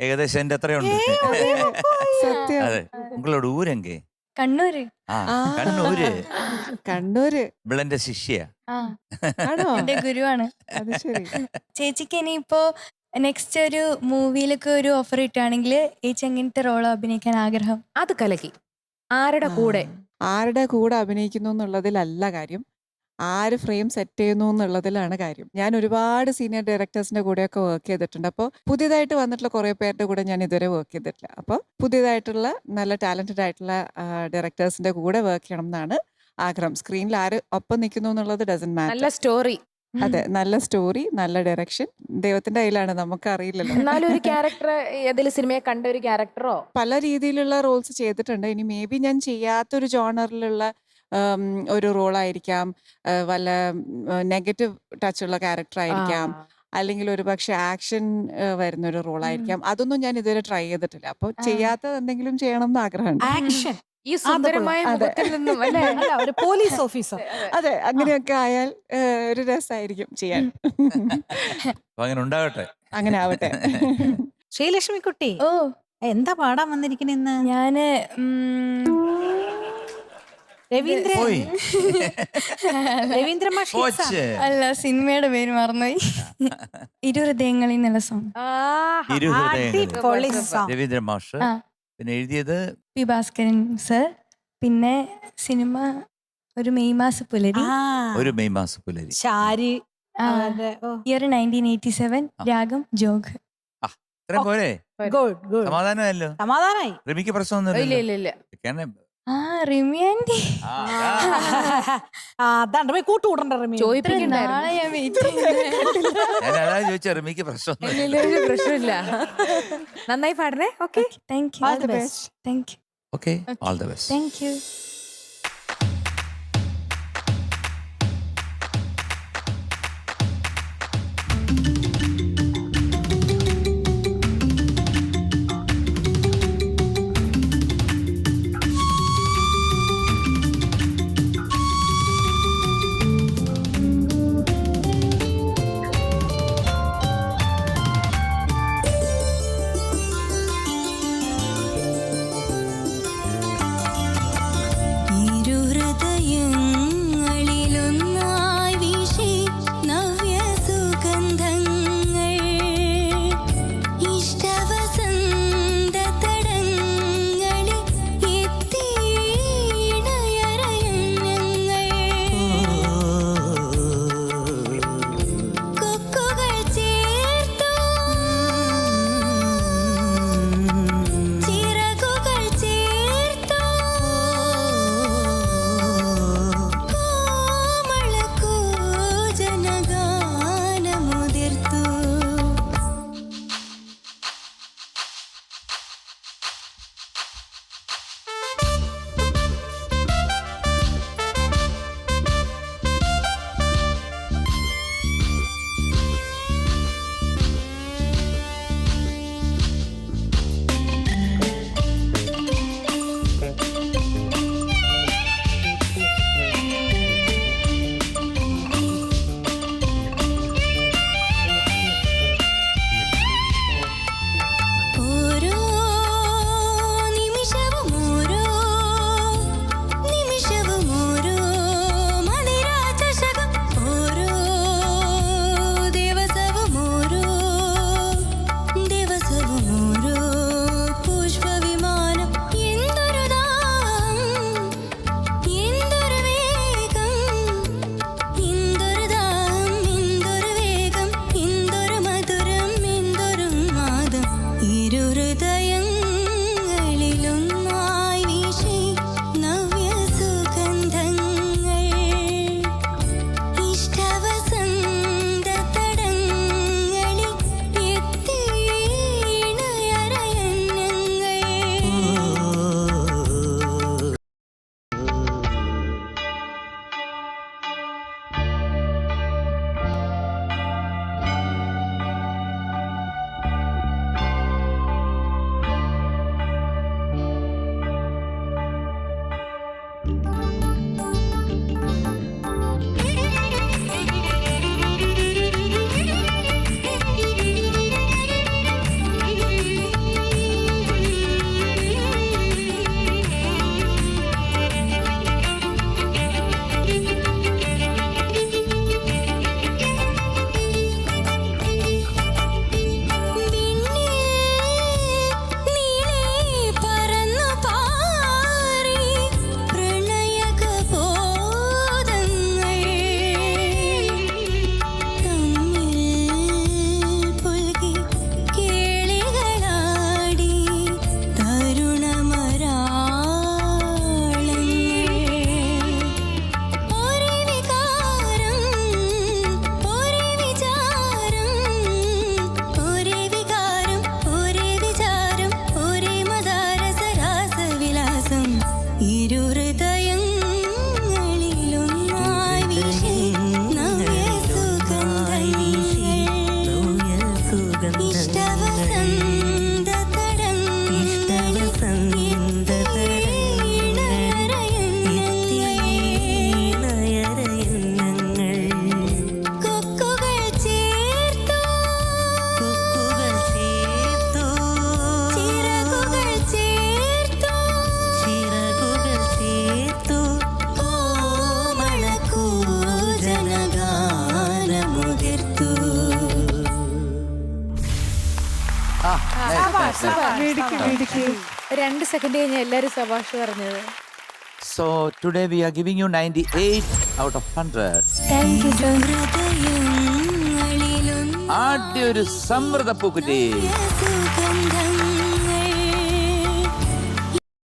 ഏകദേശം എന്റെ അത്രയുണ്ട്. സത്യം. അതെ. ഉങ്ങളോട് ഊരെങ്കേ? കണ്ണൂര്. ആ. കണ്ണൂര്. കണ്ണൂര്. ഇവളെന്റെ ശിഷ്യ. ആ. ആണോ? എന്റെ ഗുരുവാണ്. അത് ശരി. ചേച്ചിക്ക് ഇനിയിപ്പോ നെക്സ്റ്റ് ഒരു മൂവിയിലൊക്കെ ഒരു ഓഫർ കിട്ടുകയാണെങ്കിൽ ചേച്ചി എങ്ങനത്തെ റോളോ അഭിനയിക്കാൻ ആഗ്രഹം? അത് കലക്കി. ആരുടെ കൂടെ? ആരുടെ കൂടെ അഭിനയിക്കുന്നു എന്നുള്ളതിലല്ല കാര്യം. ആര് ഫ്രെയിം സെറ്റ് ചെയ്യുന്നു എന്നുള്ളതിലാണ് കാര്യം. ഞാൻ ഒരുപാട് സീനിയർ ഡയറക്ടേഴ്സിന്റെ കൂടെയൊക്കെ വർക്ക് ചെയ്തിട്ടുണ്ട്. അപ്പോൾ പുതിയതായിട്ട് വന്നിട്ടുള്ള കുറേ പേരുടെ കൂടെ ഞാൻ ഇതുവരെ വർക്ക് ചെയ്തിട്ടില്ല. അപ്പോൾ പുതിയതായിട്ടുള്ള നല്ല ടാലന്റഡ് ആയിട്ടുള്ള ഡയറക്ടേഴ്സിന്റെ കൂടെ വർക്ക് ചെയ്യണം എന്നാണ് ആഗ്രഹം. സ്ക്രീനിൽ ആര് ഒപ്പം നിൽക്കുന്നു എന്നുള്ളത് ഡസൻ നല്ല സ്റ്റോറി. അതെ നല്ല സ്റ്റോറി നല്ല ഡയറക്ഷൻ. ദൈവത്തിന്റെ കയ്യിലാണ് നമുക്ക് അറിയില്ലല്ലോ. എന്നാലും ഒരു ക്യാരക്ടർ ഏതെങ്കിലും സിനിമയെ കണ്ട ഒരു ക്യാരക്ടറോ? പല രീതിയിലുള്ള റോൾസ് ചെയ്തിട്ടുണ്ട്. ഇനി മേ ബി ഞാൻ ചെയ്യാത്തൊരു ജോണറിലുള്ള ഒരു റോളായിരിക്കാം. വല്ല നെഗറ്റീവ് ടച്ചുള്ള ക്യാരക്ടർ ആയിരിക്കാം അല്ലെങ്കിൽ ഒരു പക്ഷെ ആക്ഷൻ വരുന്ന ഒരു റോൾ ആയിരിക്കാം അതൊന്നും ഞാൻ ഇതുവരെ ട്രൈ ചെയ്തിട്ടില്ല. അപ്പോൾ ചെയ്യാത്ത ചെയ്യാത്തത് എന്തെങ്കിലും ചെയ്യണം എന്ന് ആഗ്രഹമുണ്ട്. ആക്ഷൻ. ഈ സുന്ദരമായ അതെ. മുഖത്തിൽ നിന്നും അല്ലേ? അല്ല ഒരു പോലീസ് ഓഫീസർ. അതെ അങ്ങനെയൊക്കെ ആയാൽ ഒരു രസമായിരിക്കും ചെയ്യാൻ. അങ്ങനെ ഉണ്ടാകട്ടെ. അങ്ങനെ ആവട്ടെ. ശ്രീലക്ഷ്മി കുട്ടി ഓ. എന്താ പാടാൻ വന്നിരിക്കണെന്ന് ഞാൻ ഉം, രവീന്ദ്ര പോയി. രവീന്ദ്ര മാഷ് hits ആണ്. പോച്ച്. അല്ല സിനിമയുടെ പേര് മറന്നുപോയി ഇരുഹൃദയങ്ങളിൽ നിന്നുള്ള സോങ്. അടിപൊളി song. രവീന്ദ്ര മാഷ്. ആ. പിന്നെ എഴുതിയത്? P Bhaskaran sir. പിന്നെ സിനിമ ഒരു മെയ് മാസ പുലരി. ആ, ഒരു മെയ് മാസ പുലരി. ശാരി. ആ, ഇയർ നയന്റീൻ എയ്റ്റി സെവൻ ആ. രാഗം ജോഗ്. ഇത്രയും പോരെ. Good good. സമാധാനമല്ലോ സമാധാനായി റിമിക്ക് ഇല്ല പ്രശ്നമൊന്നുമില്ല ഇല്ല. ഇല്ല ആ റിമി ആന്റി ആ, ആ, ആ. അതാണ്ട് പോയി കൂട്ടുകൂടണ്ട റിമി? ചോദിപ്പിക്കണ്ടായിരുന്നു നാളെ ഞാൻ വെയിറ്റ് ഞാൻ അതാ ചോദിച്ച റിമിക്ക് ഇല്ല, ഇല്ല, ഒരു പ്രശ്നമില്ല. നന്നായി പാടണേ. Okay thank you All the best. Thank you okay all the best thank you രണ്ട് സെക്കൻഡ് കഴിഞ്ഞ എല്ലാരും സഭാഷ് പറഞ്ഞത്. So today we are giving you 98 out of 100. Thank you sir ഹൃദയങ്ങളിലും ആദ്യ ഒരു സമൃദ്ധ പൂക്കുറ്റി